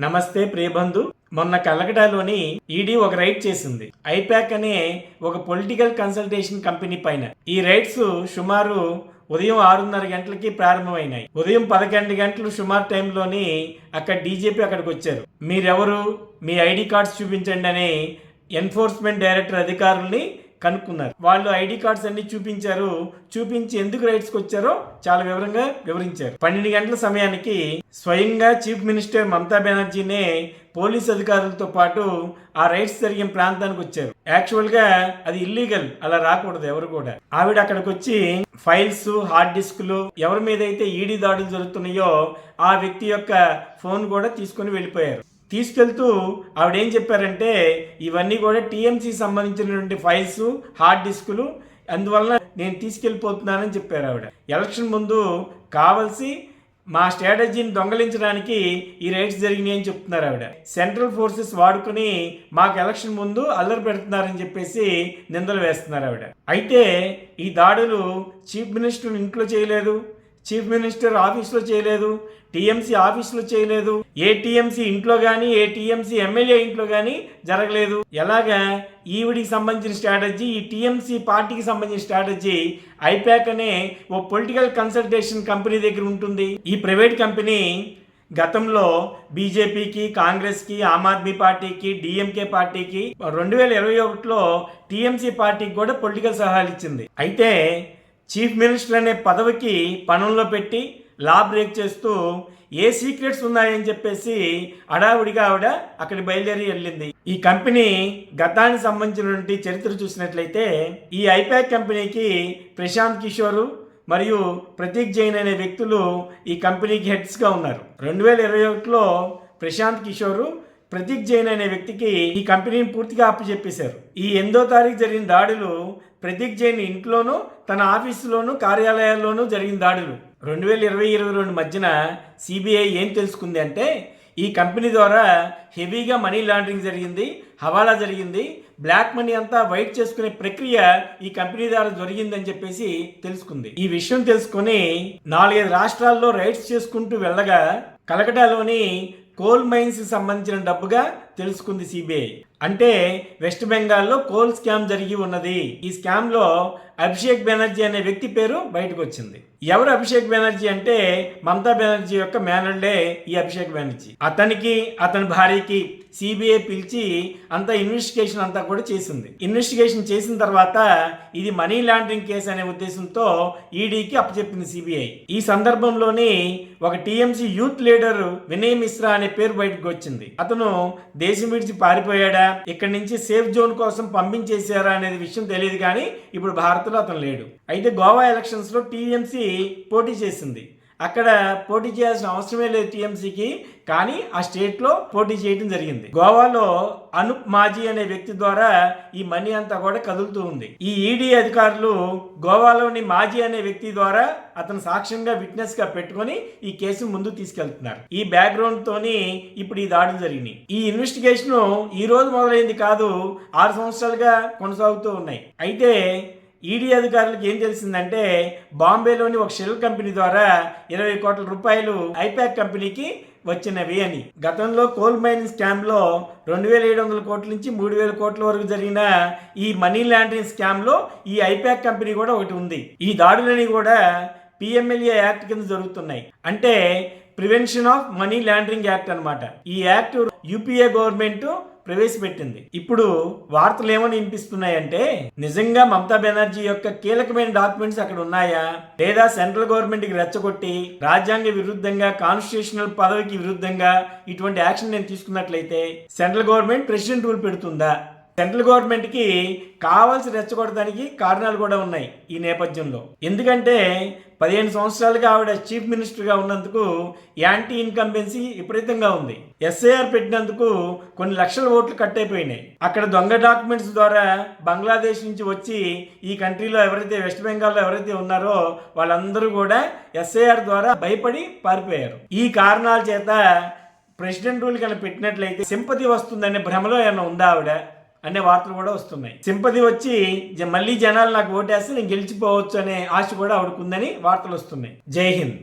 నమస్తే ప్రియబంధు. మొన్న కలకటాలోని ఈడీ ఒక రైడ్ చేసింది. ఐపాక్ అనే ఒక పొలిటికల్ కన్సల్టేషన్ కంపెనీ పైన. ఈ రైడ్స్ సుమారు ఉదయం ఆరున్నర గంటలకి ప్రారంభమైనాయి. ఉదయం పదకొండు గంటలు సుమారు టైంలోని అక్కడ డీజీపీ అక్కడికి వచ్చారు. మీరెవరు? మీ ఐడి కార్డ్స్ చూపించండి అని ఎన్ఫోర్స్మెంట్ డైరెక్టర్ అధికారుల్ని కనుక్కున్నారు. వాళ్ళు ఐడి కార్డ్స్ అన్ని చూపించారు. చూపించి ఎందుకు రైట్స్కి వచ్చారో చాలా వివరంగా వివరించారు. పన్నెండు గంటల సమయానికి స్వయంగా చీఫ్ మినిస్టర్ మమతా బెనర్జీనే పోలీస్ అధికారులతో పాటు ఆ రైట్స్ జరిగిన ప్రాంతానికి వచ్చారు. యాక్చువల్గా అది ఇల్లీగల్ అలా రాకూడదు ఎవరు కూడా. ఆవిడ అక్కడికి వచ్చి ఫైల్స్ హార్డ్ డిస్క్లు ఎవరి మీద అయితే ఈడీ దాడులు జరుగుతున్నాయో ఆ వ్యక్తి యొక్క ఫోన్ కూడా తీసుకొని వెళ్ళిపోయారు. తీసుకెళ్తూ ఆవిడ ఏం చెప్పారంటే ఇవన్నీ కూడా టీఎంసీ సంబంధించినటువంటి ఫైల్స్ హార్డ్ డిస్కులు అందువలన నేను తీసుకెళ్ళిపోతున్నానని చెప్పారు ఆవిడ. ఎలక్షన్ ముందు కావలసి మా స్ట్రాటజీని దొంగలించడానికి ఈ రైట్స్ జరిగినాయి అని చెప్తున్నారు ఆవిడ. సెంట్రల్ ఫోర్సెస్ వాడుకుని మాకు ఎలక్షన్ ముందు అల్లరి పెడుతున్నారని చెప్పేసి నిందలు వేస్తున్నారు ఆవిడ. అయితే ఈ దాడులు చీఫ్ మినిస్టర్ ఇంట్లో చేయలేదు. చీఫ్ మినిస్టర్ ఆఫీస్లో చేయలేదు టీఎంసీ ఆఫీస్లో చేయలేదు ఏ టీఎంసీ ఇంట్లో కానీ ఏ టీఎంసీ ఎమ్మెల్యే ఇంట్లో కానీ జరగలేదు. ఎలాగా? ఈవిడికి సంబంధించిన స్ట్రాటజీ ఈ టీఎంసీ పార్టీకి సంబంధించిన స్ట్రాటజీ ఐపాక్ అనే ఓ పొలిటికల్ కన్సల్టేషన్ కంపెనీ దగ్గర ఉంటుంది. ఈ ప్రైవేట్ కంపెనీ గతంలో బీజేపీకి కాంగ్రెస్కి ఆమ్ ఆద్మీ పార్టీకి డిఎంకే పార్టీకి రెండు వేల ఇరవై ఒకటిలో టీఎంసీ పార్టీకి కూడా పొలిటికల్ సలహాలు ఇచ్చింది. అయితే చీఫ్ మినిస్టర్ అనే పదవికి పనుల్లో పెట్టి లా బ్రేక్ చేస్తూ ఏ సీక్రెట్స్ ఉన్నాయని చెప్పేసి అడావిడిగా ఆవిడ అక్కడి బయలుదేరి వెళ్ళింది. ఈ కంపెనీ గతానికి సంబంధించినటువంటి చరిత్ర చూసినట్లయితే ఈ ఐపాక్ కంపెనీకి ప్రశాంత్ కిషోరు మరియు ప్రతీక్ జైన్ అనే వ్యక్తులు ఈ కంపెనీకి హెడ్స్గా ఉన్నారు. రెండు వేల ఇరవై ఒకటిలో ప్రశాంత్ కిషోరు ప్రతీక్ జైన్ అనే వ్యక్తికి ఈ కంపెనీని పూర్తిగా అప్పచెప్పేశారు. ఈ ఎనిమిదో తారీఖు జరిగిన దాడులు ప్రతీక్ జైన్ ఇంట్లోనూ తన ఆఫీసులోనూ కార్యాలయాల్లోనూ జరిగిన దాడులు. రెండు వేల ఇరవై ఇరవై రెండు మధ్యన సిబిఐ ఏం తెలుసుకుంది అంటే ఈ కంపెనీ ద్వారా హెవీగా మనీ లాండరింగ్ జరిగింది హవాలా జరిగింది బ్లాక్ మనీ అంతా వైట్ చేసుకునే ప్రక్రియ ఈ కంపెనీ ద్వారా జరిగిందని చెప్పేసి తెలుసుకుంది. ఈ విషయం తెలుసుకొని నాలుగైదు రాష్ట్రాల్లో రైడ్స్ చేసుకుంటూ వెళ్ళగా కలకటాలోని కోల్ మైన్స్ సంబంధించిన డబ్బుగా తెలుసుకుంది సిబిఐ. అంటే వెస్ట్ బెంగాల్లో కోల్ స్కామ్ జరిగి ఉన్నది. ఈ స్కామ్లో అభిషేక్ బెనర్జీ అనే వ్యక్తి పేరు బయటకు వచ్చింది. ఎవరు అభిషేక్ బెనర్జీ అంటే మమతా బెనర్జీ యొక్క మేనల్డే ఈ అభిషేక్ బెనర్జీ. అతనికి అతని భార్యకి సిబిఐ పిలిచి అంత ఇన్వెస్టిగేషన్ అంతా కూడా చేసింది. ఇన్వెస్టిగేషన్ చేసిన తర్వాత ఇది మనీ లాండరింగ్ కేసు అనే ఉద్దేశంతో ఈడీకి అప్పచెప్పింది సిబిఐ ఈ సందర్భంలోని ఒక TMC youth leader Vinay Mishra అనే పేరు బయటకు వచ్చింది. అతను దేశం విడిచి పారిపోయాడా? ఇక్కడి నుంచి సేఫ్ జోన్ కోసం పంపించేశారా అనేది విషయం తెలియదు కానీ ఇప్పుడు భారత భారత్లో అతను లేడు. అయితే గోవా ఎలక్షన్స్లో టీఎంసీ పోటీ చేసింది. అక్కడ పోటీ చేయాల్సిన అవసరమే లేదు టీఎంసీకి కానీ ఆ స్టేట్లో పోటీ చేయడం జరిగింది. గోవాలో అనుప్ మాజీ అనే వ్యక్తి ద్వారా ఈ మనీ అంతా కూడా కదులుతూ ఉంది. ఈ ఈడీ అధికారులు గోవాలోని మాజీ అనే వ్యక్తి ద్వారా అతను సాక్ష్యంగా విట్నెస్గా పెట్టుకొని ఈ కేసు ముందు తీసుకెళ్తున్నారు. ఈ బ్యాక్గ్రౌండ్ తోని ఇప్పుడు ఈ దాడులు జరిగినాయి. ఈ ఇన్వెస్టిగేషన్ ఈ రోజు మొదలైంది కాదు ఆరు సంవత్సరాలుగా కొనసాగుతూ ఉన్నాయి. అయితే ఈడీ అధికారులకు ఏం తెలిసిందంటే బాంబేలోని ఒక షెల్ కంపెనీ ద్వారా ఇరవై కోట్ల రూపాయలు ఐపాక్ కంపెనీకి వచ్చినవి అని. గతంలో కోల్ మైనింగ్ స్కామ్లో రెండు వేల ఏడు వందల కోట్ల నుంచి మూడు వేల కోట్ల వరకు జరిగిన ఈ మనీ లాండరింగ్ స్కామ్లో ఈ ఐపాక్ కంపెనీ కూడా ఒకటి ఉంది. ఈ దాడులని కూడా పిఎంఎల్ఏ యాక్ట్ కింద జరుగుతున్నాయి. అంటే prevention of money laundering act అనమాట ఈ యాక్ట్ యూపీఏ గవర్నమెంట్ ప్రవేశపెట్టింది. ఇప్పుడు వార్తలు ఏమని వినిపిస్తున్నాయంటే నిజంగా మమతా బెనర్జీ యొక్క కీలకమైన డాక్యుమెంట్స్ అక్కడ ఉన్నాయా? లేదా సెంట్రల్ గవర్నమెంట్కి రెచ్చగొట్టి రాజ్యాంగ విరుద్ధంగా కాన్స్టిట్యూషనల్ పదవికి విరుద్ధంగా ఇటువంటి యాక్షన్ నేను తీసుకున్నట్లయితే సెంట్రల్ గవర్నమెంట్ ప్రెసిడెంట్ రూల్ పెడుతుందా? సెంట్రల్ గవర్నమెంట్కి కావాల్సి రెచ్చగొట్టడానికి కారణాలు కూడా ఉన్నాయి ఈ నేపథ్యంలో. ఎందుకంటే పదిహేను సంవత్సరాలుగా ఆవిడ చీఫ్ మినిస్టర్గా ఉన్నందుకు యాంటీ ఇన్కంబెన్సీ విపరీతంగా ఉంది. ఎస్ఐఆర్ పెట్టినందుకు కొన్ని లక్షల ఓట్లు కట్ అయిపోయినాయి. అక్కడ దొంగ డాక్యుమెంట్స్ ద్వారా బంగ్లాదేశ్ నుంచి వచ్చి ఈ కంట్రీలో ఎవరైతే వెస్ట్ బెంగాల్లో ఎవరైతే ఉన్నారో వాళ్ళందరూ కూడా ఎస్ఐఆర్ ద్వారా భయపడి పారిపోయారు. ఈ కారణాల చేత ప్రెసిడెంట్ రూల్ కనుక పెట్టినట్లయితే సింపతి వస్తుందనే భ్రమలో ఏమైనా ఉందా ఆవిడ? అనే వార్తలు కూడా వస్తున్నాయి. సింపతి వచ్చి మళ్ళీ జనాలు నాకు ఓటేస్తే నేను గెలిచిపోవచ్చు అనే ఆశ కూడా ఆవిడకుందని వార్తలు వస్తున్నాయి. జై హింద్.